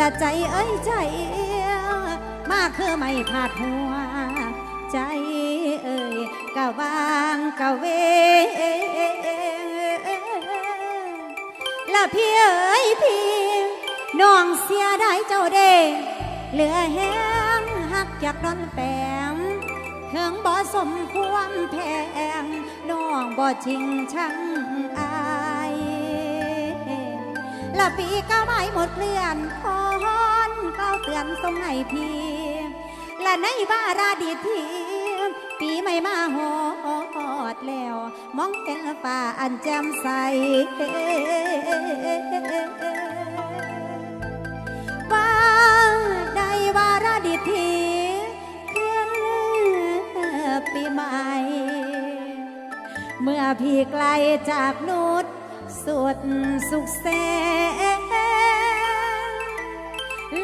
ละใจเอ้ยใจ มาคือไม่พาดหัว ใจเอ้ยกะวางกะเวละพี่เอ้ยพี่น้องเสียได้เจ้าเด้เหลือแห้งหักจากร้อนแปมเถิงบ่สมควรแพงน้องบ่จริงชังอายละปีก็ไม่หมดเลื่อนพอ มทรงให้พี่และในบาราดีทีปีไม่มาหอดแล้ว มองเห็นป่าอันแจ่มใสบ้านในบาราดีทีเพื่อปีใหม่ เมื่อพี่ไกลจากนุษสุดสุขแสน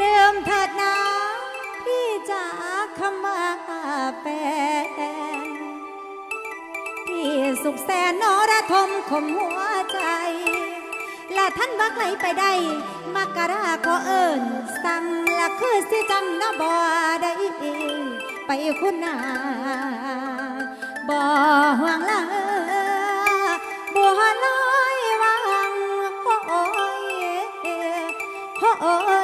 ลืมเถิดนะพี่จ๋าขมาแปนพี่สุขแสนนระทมขมหัวใจและท่านบักไหลไปได้มักกะราขอเอิญสั่งละคือสิจำนะบ่ได้เองไปคุณนาบ่ห่วงละบัวลอยวังโอ้ยโอ้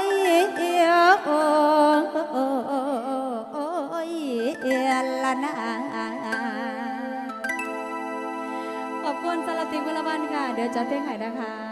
ละนาขอบคุณสำหรับทีมคุณละวันค่ะ เดี๋ยวจะดเพลงให้นะคะ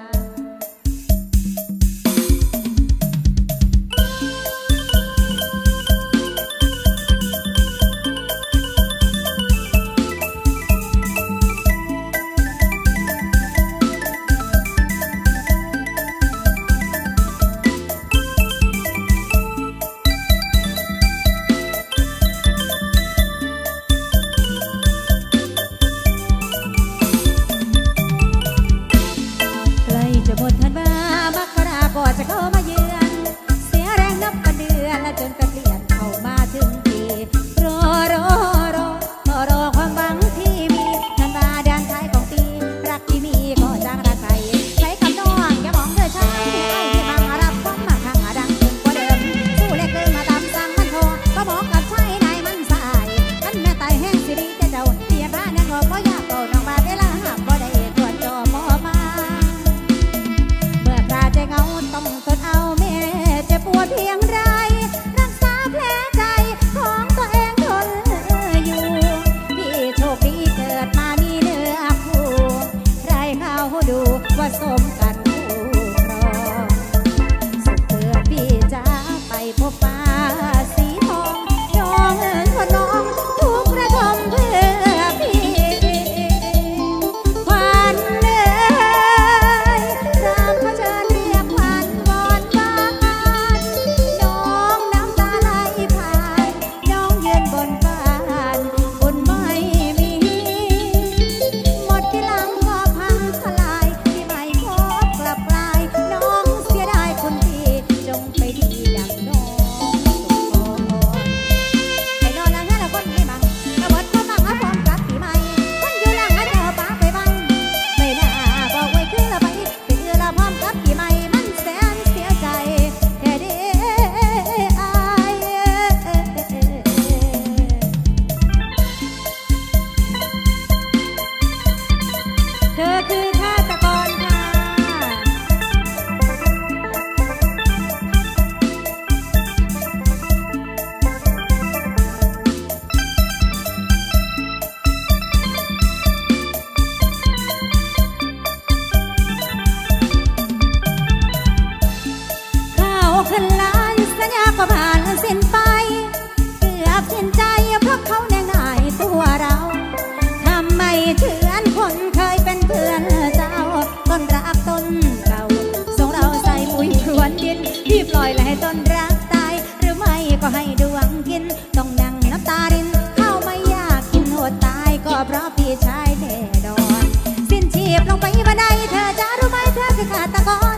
ったこ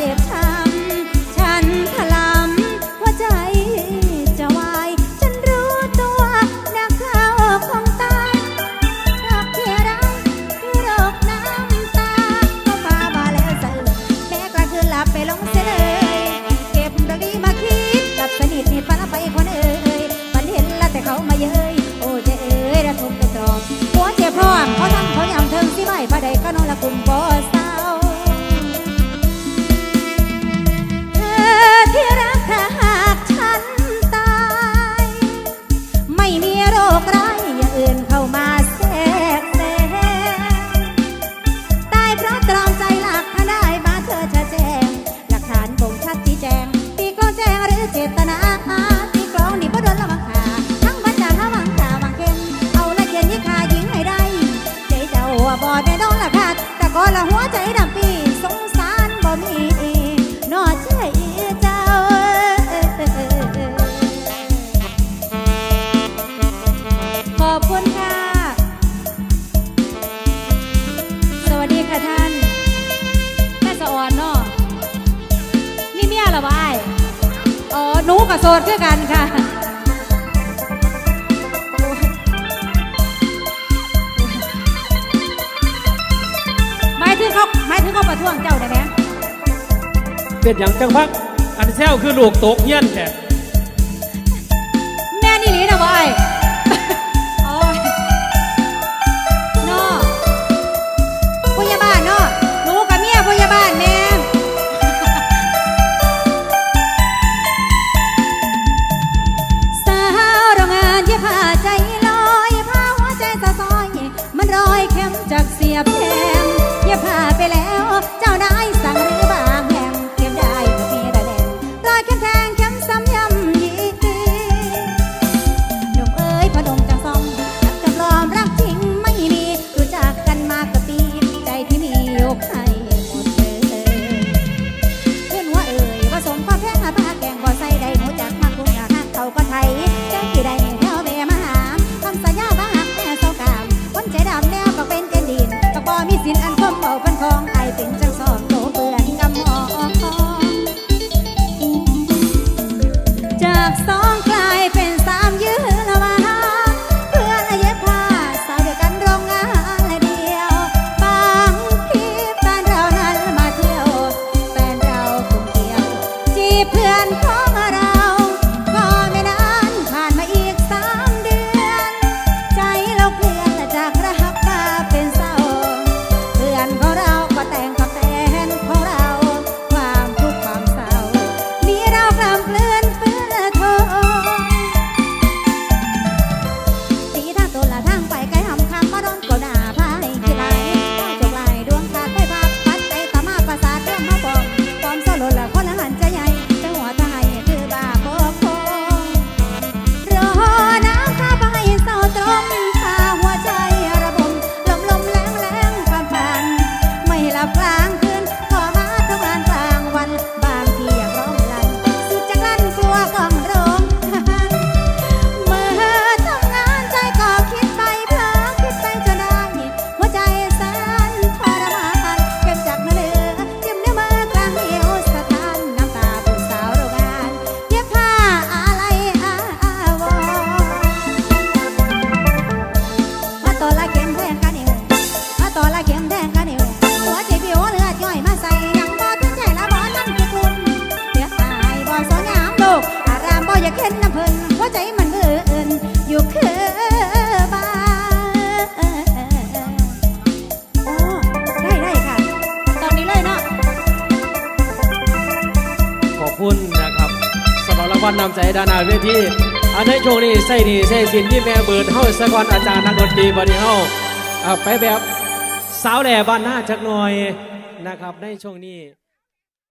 จ็บช้ำฉันถลำหัวใจจะวาฉันรู้ตัวนักข่าของตาหากเธอรักรอกน้ำตา ก็พามาแล้วสะแม้กลาคืนหลับไปลงเสลย เก็บดอกนี้มาคิดกับสนินี่ฝันไปคนเอ่ยมันเหล้แต่เขามาเย้ยโอ้ใจเระทมกระตรองหัวเจ็บร้อนเพาทั้เขายำเทิงสิไม่พระใดก็นอนละกุมบ่ นูกับโซดคือกันค่ะหมายถึงเขาหมายถึงเขาประท้วงเจ้าได้ไหมเป็นอย่างจังพักอันแซวคือลูกตกเงี้ยนแท้แม่นี่หลีนะวาย รนำใจดานาเวทีอันให้โชคนี่ใส่ดีใส่สินที่แม่เบิดเฮาสะกอนอาจารย์นักดนตรีบริเฮาไปแบบสาวแหล่บ้านหน้าจักหน่อยนะครับในช่วงนี้